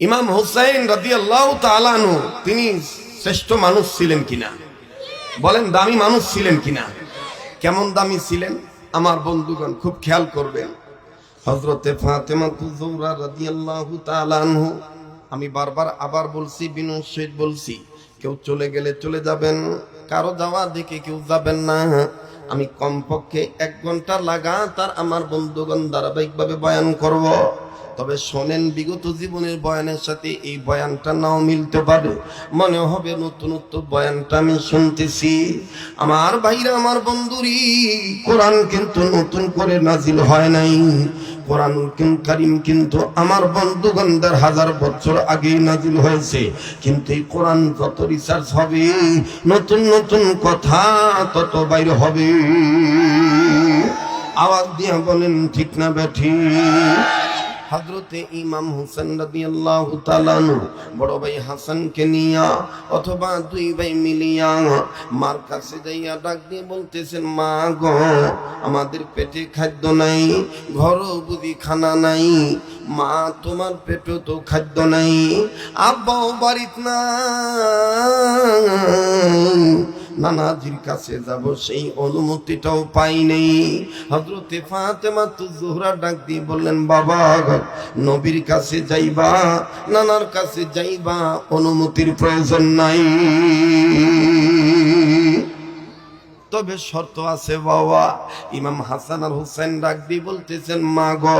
ইমাম হুসাইন রাজি আল্লাহ তালানু তিনি শ্রেষ্ঠ মানুষ ছিলেন কিনা? বলেন, দামি মানুষ ছিলেন কিনা? কেমন দামি ছিলেন? আমার বন্ধুগণ, খুব খেয়াল করবেন। হজরতে ফাতেমা তুজৌরা রাজি আল্লাহ তালানহু আমি বারবার আবার বলছি, বিনু সহিত বলছি, কেউ চলে গেলে চলে যাবেন, কারও যাওয়া দেখে কেউ যাবেন না। আমি কমপক্ষে এক ঘণ্টা লাগাতার আমার বন্ধুগণ ধারাবাহিকভাবে বয়ান করব। তবে শোনেন, বিগত জীবনের বয়ানের সাথে এই বয়ানটা নাও মিলতে পারে। মনে হবে নতুনত্ব বয়ানটা আমি শুনতেছি। আমার ভাইরা, আমার বন্ধুরি, কোরআন কিন্তু নতুন করে নাজিল হয় নাই। কোরআন কারিম কিন্তু আমার বন্ধুগণদের হাজার বছর আগেই নাজিল হয়েছে। কিন্তু এই কোরআন যত রিসার্চ হবে, নতুন নতুন কথা তত বাইরে হবে। আওয়াজ দিয়ে বলেন, ঠিক না ব্যাঠি হজরতে ইমাম হোসেন রাদিয়াল্লাহু তাআলা বড় ভাই হাসান হাসানকে নিয়া অথবা দুই ভাই মিলিয়া মার কাছে যাইয়া ডাক দিয়ে বলতেছেন, মা গো, আমাদের পেটে খাদ্য নাই, ঘরও বুঝি খানা নাই, মা তোমার পেটে তো খাদ্য নাই, আব্বাও বাড়িত না নানাজির কাছে যাব, সেই অনুমতিটাও পাই নেই। হজরতে ফাতেমা তু জোহরা ডাক দিয়ে বললেন, বাবা নবীর কাছে যাইবা, নানার কাছে যাইবা, অনুমতির প্রয়োজন নাই। তবে শর্ত আছে বাবা। ইমাম হাসান আর হুসেন ডাক দিয়ে বলতেছেন, মা গো,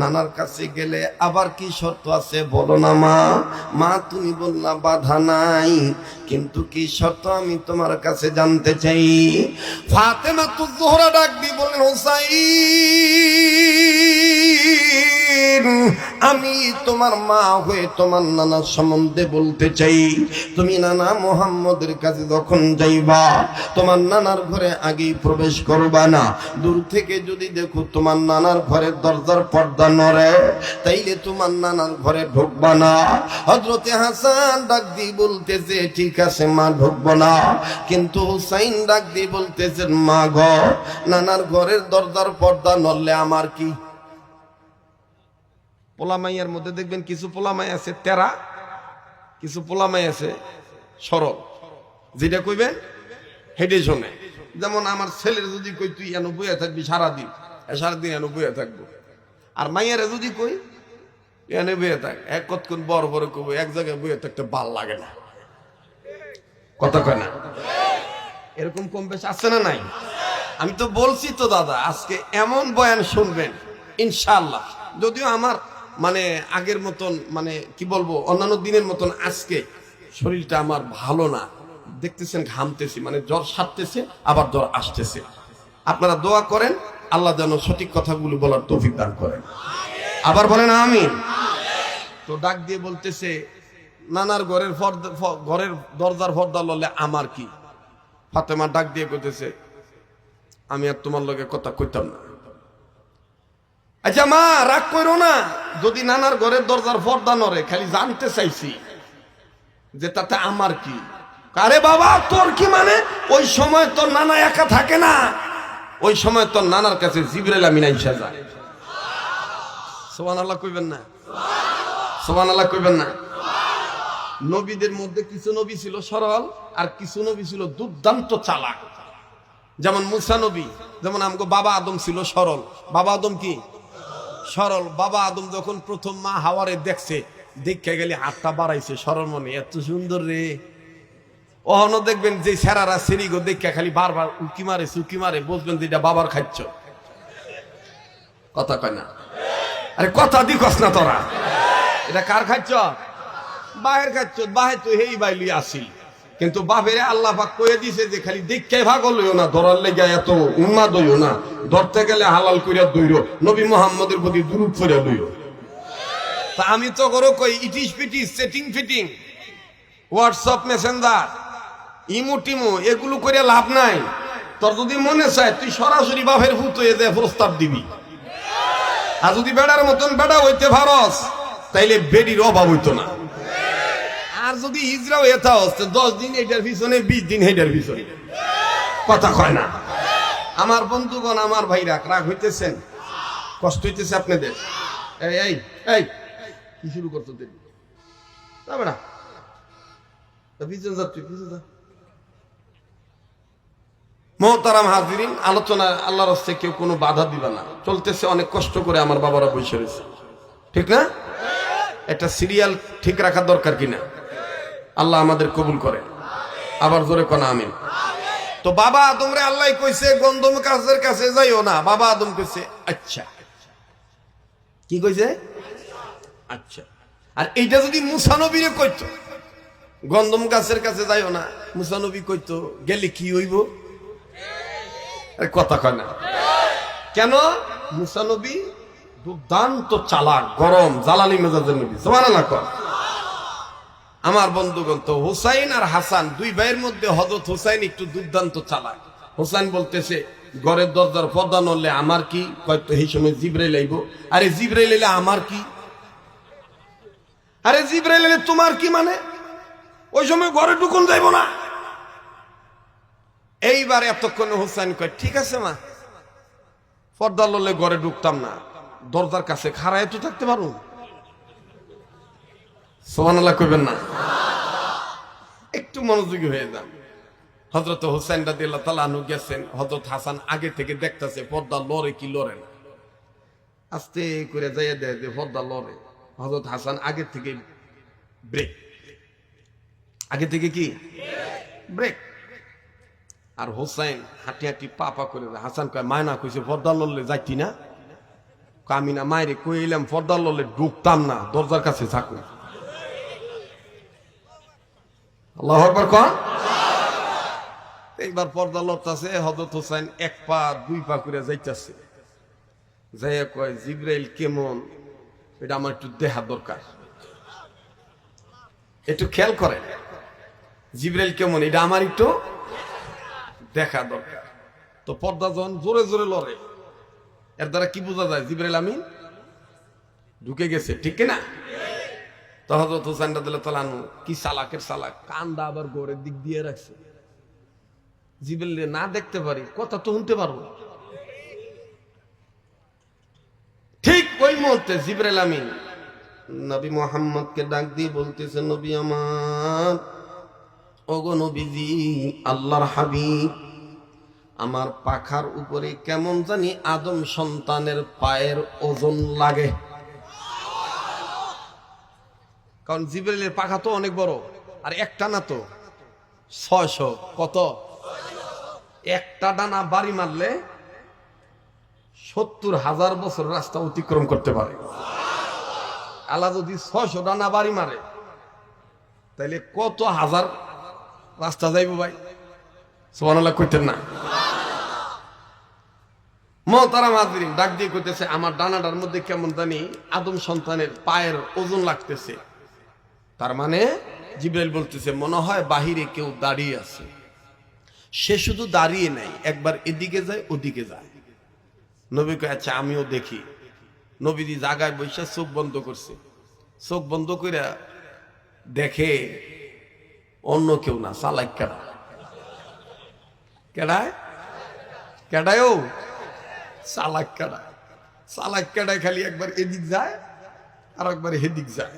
নানার কাছে গেলে আবার কি শর্ত আছে বলো না মা। মা, তুমি বললা বাধা নাই, কিন্তু কি শর্ত আমি তোমার কাছে জানতে চাই? ফাতেমা তু জোহরা ডাক দিয়ে বললেন, হুসাইন আমি তোমার মা হয়ে তোমার নানা সম্বন্ধে বলতে চাই। তুমি নানা মোহাম্মদের কাছে যখন যাইবা, তোমার নানার ঘরে আগেই প্রবেশ করবা না। দূর থেকে যদি দেখো তোমার নানার ঘরের দরজার পর্দা নড়ে, তাইলে তোমার নানার ঘরে ঢুকবা না। হজরতে হাসান ডাক দিয়ে বলতেছে, ঠিক আছে মা, ঢুকবো না। কিন্তু হুসাইন ডাক দিয়ে বলতেছেন, মা ঘ নানার ঘরের দরজার পর্দা নড়লে আমার কি পোলামাইয়ার মধ্যে দেখবেন কিছু পোলামাই আছে তেরা কিছু পোলামাই আছে সরল। যেটা কইবেন হেঁটে শোনে। যেমন আমার ছেলের যদি কই, তুই এন বইয়া থাকবি সারাদিন? সারাদিন এন বইয়া থাকব। আর মাইয়ারে যদি কই, এনে বইয়া থাক। এক কতক্ষণ বড় বড় কইব, এক জায়গায় বইয়া থাকতে ভালো লাগে না। কথা কয় না? এরকম কম বেশ আছে না নাই? আমি তো বলছি তো দাদা, আজকে এমন বয়ান শুনবেন ইনশাল্লাহ যদিও আমার মানে আগের মতন মানে কি বলব, অন্যান্য দিনের মতন আজকে শরীরটা আমার ভালো না। দেখতেছেন ঘামতেছি মানে জ্বর সারতেছে, আবার জ্বর আসতেছে। আপনারা দোয়া করেন, আল্লাহ যেন সঠিক কথাগুলো বলার তৌফিক দান করেন। আবার বলেন আমি তো ডাক দিয়ে বলতেছে, নানার ঘরের ঘরের দরজার ফর্দা ললে আমার কি? ফাতেমা ডাক দিয়ে কইতেছে আমি আর তোমার লগে কথা কইতাম না। আচ্ছা মা রাগ করো না। যদি নানার ঘরের দরজার পর্দা নরে খালি জানতে চাইছি যে তাতে আমার কি? আরে বাবা তোর কি মানে? ওই সময় তোর নানা একা থাকে না। ওই সময় তোর নানার কাছে জিবরেল আমিন আইসা যায়। সোহান আল্লাহ কইবেন না। সোহান আল্লাহ কইবেন না। নবীদের মধ্যে কিছু নবী ছিল সরল আর কিছু নবী ছিল দুর্দান্ত চালাক। যেমন মুসা নবী যেমন আমগো বাবা আদম ছিল সরল। বাবা আদম কি? সরল বাবা আদম যখন প্রথম মা হাওয়ারে দেখছে, দেখে গেলে হাতটা বাড়াইছে, সরল মনে, এত সুন্দর রে। অহনো দেখবেন যে সেরারা সেরিগো দেখে খালি বারবার উকি মারে, সুকি মারে বুঝবেন যে এটা বাবার খাচ্ছ কথা কয় না? আরে কথা দিকস না তোরা। এটা কার খাচ্ছ বাহের খাচ্ছ বাহে তো হেই বাইলি আসিল। কিন্তু বাপেরে আল্লাহ পাক কয়ে দিছে যে খালি দেখে ভাগ লইও না, ধরার লেগে এত উন্মাদ হইও না। ধরতে গেলে হালাল করিয়া দইর, নবী মোহাম্মদের প্রতি দুরূপ করিয়া লইও। তা আমি তো করো কই ইটিস পিটিস setting fitting, WhatsApp messenger, imo Timo, এগুলো করে লাভ নাই। তোর যদি মনে চায়, তুই সরাসরি বাপের ভূত হয়ে যায় প্রস্তাব দিবি। আর যদি বেড়ার মতন বেড়া হইতে পারস, তাইলে বেডির অভাব হইতো না। যদি হচ্ছে দশ দিন এটার পিছনে, বিশ দিন এটার পিছনে। কথা কয় না। আমার বন্ধুগণ, আমার ভাইরা, রাগ হইতেছেন? কষ্ট হইতেছে আপনাদের? এই এই কি শুরু করতো দেখি যাবে না হাজিরিন, আলোচনা আল্লাহর হস্তে কেউ কোনো বাধা দিবে না। চলতেছে অনেক কষ্ট করে আমার বাবারা বসে রয়েছে। ঠিক না? একটা সিরিয়াল ঠিক রাখা দরকার কিনা? আল্লাহ আমাদের কবুল করে। আবার জোরে কোনা, আমিন। তো বাবা আদম রে আল্লাহ কইছে গন্ধম কাছের কাছে যাইও না। বাবা আদম কইছে আচ্ছা। কি কইছে? আচ্ছা। আর এইটা যদি মুসানবীরে কইতো গন্ধম গাছের কাছে যাইও না। মুসানবী কইতো, গেলে কি হইব? কথা কয় না। কেন? মুসানবী দুর্দান্ত চালাক, গরম, জ্বালানি মেজাজের নবী। সুবহানাল্লাহ কর আমার বন্ধুগণ, তো হুসাইন আর হাসান দুই ভাইয়ের মধ্যে হজরত হুসাইন একটু দুর্দান্ত চালাক। হুসাইন বলতেছে, ঘরের দরজার পর্দা নড়লে আমার কি? হয়তো এই সময় জিব্রাইল লাইব আরে জিব্রাইল এলে আমার কি? আরে জিব্রাইল এলে তোমার কি মানে? ওই সময় ঘরে ঢুকুন যাইব না। এইবার এতক্ষণ হুসাইন কয়, ঠিক আছে মা, পর্দা লড়লে ঘরে ঢুকতাম না। দরজার কাছে খাড়ায় তো থাকতে পারুন সোহানাল্লাহ কইবেন না। একটু মনোযোগী হয়ে যান। হজরত হোসেন রাদিল্লাহ তালা আনু গেছেন। হজরত হাসান আগে থেকে দেখতেছে পর্দা লড়ে কি লড়ে না। আস্তে করে যাইয়া দেয় যে পর্দা লড়ে। হজরত হাসান আগে থেকে ব্রেক আগে থেকে কি? ব্রেক আর হোসেন হাঁটি হাঁটি পা পা করে হাসান কয় মায়না কইছে পর্দা লড়লে যাইতি না? আমি না, মায়েরে কইলাম পর্দা লড়লে ঢুকতাম না, দরজার কাছে থাকুন আল্লাহ আকবার কন? এইবার পর্দা লড়তাছে হজরত হোসেন এক পা, দুই পা করে যাইতাছে। যাইয়া কয়, জিব্রাইল, কেমন? এটা আমার একটু দেখা দরকার। একটু খেয়াল করে জিব্রাইল কেমন? এটা আমার একটু দেখা দরকার। তো পর্দা যখন জোরে জোরে লড়ে, এর দ্বারা কি বোঝা যায়? জিব্রাইল আমিন ঢুকে গেছে, ঠিক না তো হজরত হোসেন রাদিল্লাহ তালানু, কি সালাকের সালাক কান্দা আবার গোড়ের দিক দিয়ে রাখছে। জিবেল না দেখতে পারি, কথা তো শুনতে পারব। ঠিক ওই মুহূর্তে জিবরাইল আমিন নবী মোহাম্মদকে ডাক দিয়ে বলতেছে, নবী আমার, ওগো নবীজি, আল্লাহর হাবিব, আমার পাখার উপরে কেমন জানি আদম সন্তানের পায়ের ওজন লাগে। কারণ জিব্রাইলের পাখা তো অনেক বড়। আর একটা না তো? ছয়শো। কত? একটা ডানা বাড়ি মারলে সত্তর হাজার বছর রাস্তা অতিক্রম করতে পারে। আল্লাহ যদি ছয়শো ডানা বাড়ি মারে, তাইলে কত হাজার রাস্তা যাইব ভাই? সোমান কইতেন না। মহতারা মাদরিন ডাক দিয়ে কইতেছে, আমার ডানাটার মধ্যে কেমন জানি আদম সন্তানের পায়ের ওজন লাগতেছে। তার মানে জিব্রাইল বলতেছে, মনে হয় বাহিরে কেউ দাঁড়িয়ে আছে। সে শুধু দাঁড়িয়ে নাই, একবার এদিকে যায়, ওদিকে যায়। নবী কয় আচ্ছা আমিও দেখি। নবীজি জাগায় বসে চোখ বন্ধ করছে। চোখ বন্ধ করে দেখে অন্য কেউ না, চালাক কেডা? কেডায় কেডায় ও? চালাক কেডায় চালাক কেডায় খালি একবার এদিক যায় আর একবার হেদিক যায়।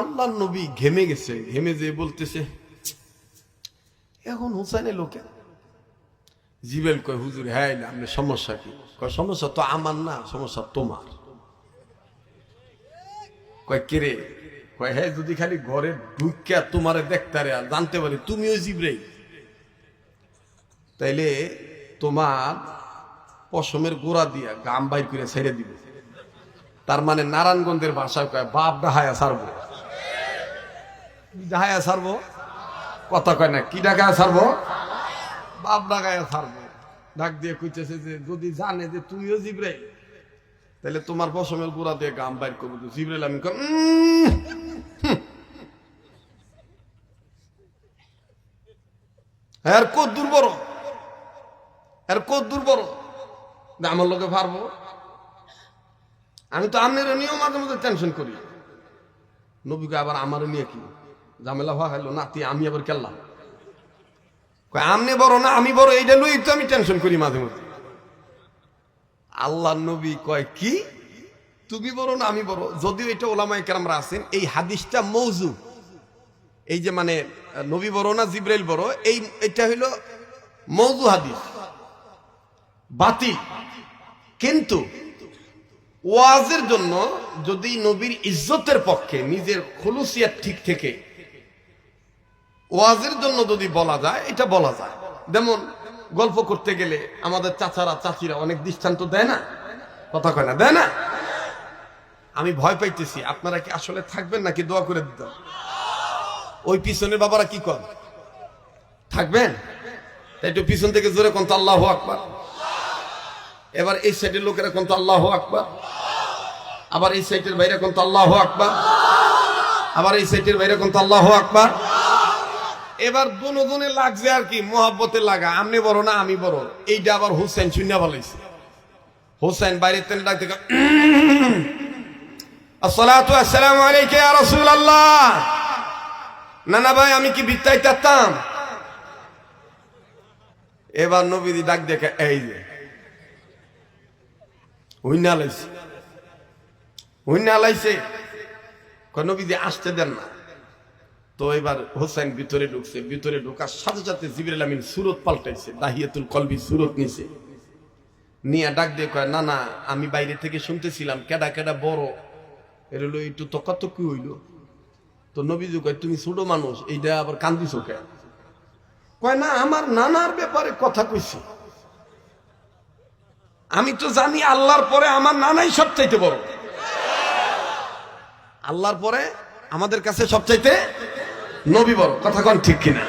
আল্লাহ নবী ঘেমে গেছে, ঘেমে যে বলতেছে, এখন হুসাইন এলো কেন? জিবেল কয়, হুজুর হ্যাঁ এলে আপনার সমস্যা কি? সমস্যা তো আমার না, সমস্যা তোমার। কয় কেরে কয় হ্যাঁ যদি খালি ঘরে ঢুকিয়া তোমারে দেখতে আর জানতে পারি তুমিও জিব্রাইল। তাইলে তোমার পশমের গোড়া দিয়া গাম বাইর করে ছেড়ে দিবে। তার মানে নারায়ণগঞ্জের ভাষায় কয়, বাপ ডাহায়া সারবো ডাহায়া সারবো কথা কয় না, কি ডাকায় সারবো বাপ ডাকায় সারবো ডাক দিয়ে কইতেছে যে, যদি জানে যে তুমিও জিব্রাইল তাহলে তোমার পশমের গোড়া দিয়ে গাম বাইর করব। জিব্রাইল আমি। এর কত দূর বড়? এর কত দূর বড়? যে আমার লোকে পারব। আমি তো আমনের নিয়েও মাঝে মাঝে টেনশন করি। নবীকে আবার আমার নিয়ে কি? ঝামেলা হওয়া খাইলো নাতি আমি আবার কেল্লাম আমনে বড়, না, আমি বড় এইটা লই তো আমি টেনশন করি মাঝে মাঝে আল্লাহ নবী কয়, কি? তুমি বড়, না, আমি বড়? যদিও এটা ওলামাই কেরামরা আছেন, এই হাদিসটা মৌজু। এই যে মানে নবী বড় না, জিব্রাইল বড়, এই, এটা হইল মৌজু হাদিস। বাতিল। কিন্তু ওয়াজের জন্য যদি নবীর ইজ্জতের পক্ষে নিজের খলুসিয়াত ঠিক থেকে ওয়াজের জন্য যদি বলা যায়, এটা বলা যায়। যেমন গল্প করতে গেলে আমাদের চাচারা, চাচিরা অনেক দৃষ্টান্ত দেয় না? কথা কয় না, দেয় না? আমি ভয় পাইতেছি, আপনারা কি আসলে থাকবেন নাকি দোয়া করে দিত ওই পিছনের বাবারা কি কর থাকবেন? একটু পিছন থেকে জোরে কোন তো আল্লাহ আকবার। এবার এই সাইডের লোকেরা কোন তো আল্লাহ আকবার। আবার এই সাইডের বাইরে কোন তো আল্লাহ আকবার। আবার এই সাইডের বাইরে কোন তো আল্লাহ আকবার। এবার দুজনে লাগছে আর কি, মোহাব্বতে লাগা। আপনি বড় না, আমি বড়। এইটা আবার হুসেন শূন্য বলাইছে হুসেন বাইরে তেল ডাক থেকে আসসালাতু আসসালামু আলাইকা না না ভাই, আমি কি বিত্তাই তাতাম নবীদি ডাক দেখে, এই যে নবীদি আসতে দেন না। তো এবার হোসেন ভিতরে ঢুকছে। ভিতরে ঢোকার সাথে সাথে জিবির আমিন সুরত পাল্টাইছে, দাহিয়াতুল কলবি সুরত নিছে। নিয়ে ডাক দিয়ে কয়, না না, আমি বাইরে থেকে শুনতেছিলাম, কেডা কেডা বড়? এর হলো একটু তকাতকি হইল। তো নবীজি কয়, তুমি ছোট মানুষ এইটা আবার কান্দিছো কে কয়, না, আমার নানার ব্যাপারে কথা কইছি। আমি তো জানি আল্লাহর পরে আমার নানাই সবচাইতে বড়। আল্লাহর পরে আমাদের কাছে সবচাইতে নবী বড় কথা কন ঠিক কিনা?